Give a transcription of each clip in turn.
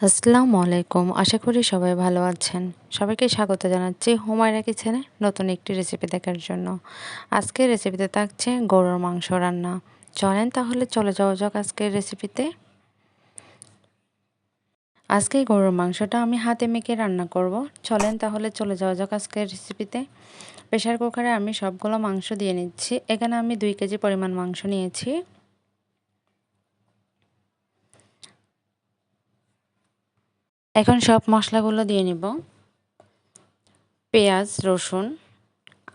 আসসালামু আলাইকুম আশা করি সবাই ভালো আছেন। সবাইকে স্বাগত জানাচ্ছি হুমায়রা কিচেনে নতুন একটি রেসিপি দেখার জন্য। আজকের রেসিপিতে থাকছে গরুর মাংস রান্না। চলেন তাহলে চলে যাওয়া যাক আজকের রেসিপিতে। আজকে গরুর মাংসটা আমি হাতে মেখে রান্না করব। চলেন তাহলে চলে যাওয়া যাক আজকের রেসিপিতে। প্রেশার কুকারে আমি সবগুলো মাংস দিয়ে নিচ্ছি। এখানে আমি দুই কেজি পরিমাণ মাংস নিয়েছি। এখন সব মশলাগুলো দিয়ে নিব। পেঁয়াজ, রসুন,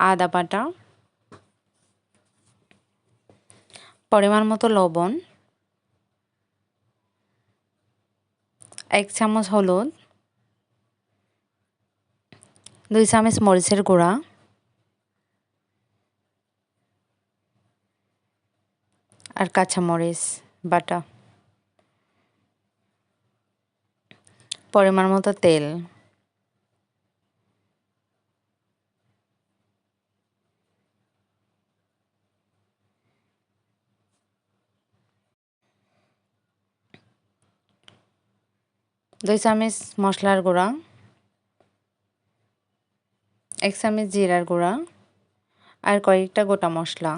আদা বাটা, পরিমাণ মতো লবণ, এক চামচ হলুদ, দুই চামচ মরিচের গুঁড়া, আর কাঁচামরিচ, বাটা। পরিমাণ মতো তেল। দুই চামচ মশলার গুঁড়া। এক চামচ জিরার গুঁড়া। আর কয়েকটা গোটা মশলা।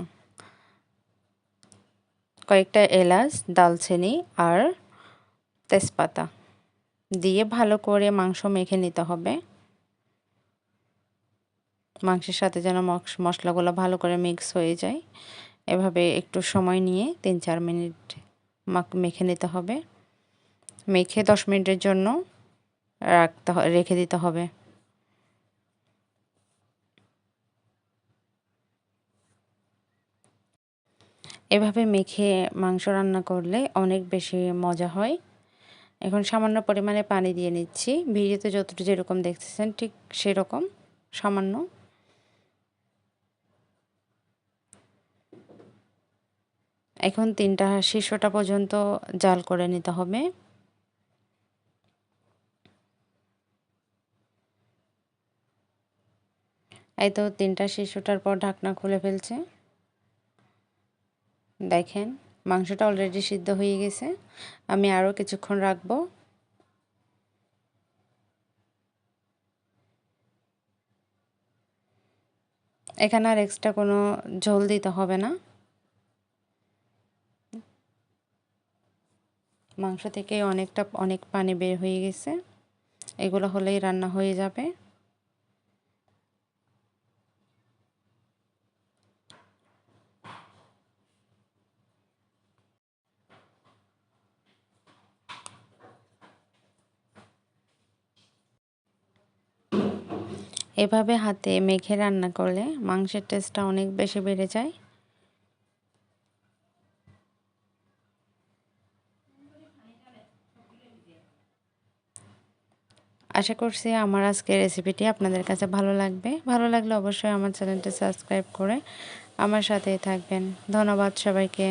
কয়েকটা এলাচ, দালচিনি আর তেজপাতা। দিয়ে ভালো করে মাংস মেখে নিতে হবে। মাংসের সাথে যেন মশলাগুলো ভালো করে মিক্স হয়ে যায়। এভাবে একটু সময় নিয়ে তিন চার মিনিট মেখে নিতে হবে। মেখে দশ মিনিটের জন্য রাখতে রেখে দিতে হবে। এভাবে মেখে মাংস রান্না করলে অনেক বেশি মজা হয়। এখন সামান্য পরিমাণে পানি দিয়ে নিচ্ছি। ভিডিওতে যতটুকু যেরকম দেখতেছেন, ঠিক সেরকম সামান্য। এখন তিনটা শীর্ষটা পর্যন্ত জাল করে নিতে হবে। এই তো তিনটা শীর্ষটার পর ঢাকনা খুলে ফেলছে। দেখেন। মাংসটা অলরেডি সিদ্ধ হয়ে গেছে। আমি আরও কিছুক্ষণ রাখব। এখানে আর এক্সট্রা কোনো ঝোল দিতে হবে না। মাংস থেকে অনেকটা, অনেক পানি বের হয়ে গেছে। এগুলো হলেই রান্না হয়ে যাবে। এভাবে হাতে মেখে রান্না করলে মাংসের টেস্টটা অনেক বেশি বেড়ে যায়। আশা করছি আমার আজকের রেসিপিটি আপনাদের কাছে ভালো লাগবে। ভালো লাগলে অবশ্যই আমার চ্যানেলটি সাবস্ক্রাইব করে আমার সাথেই থাকবেন। ধন্যবাদ সবাইকে।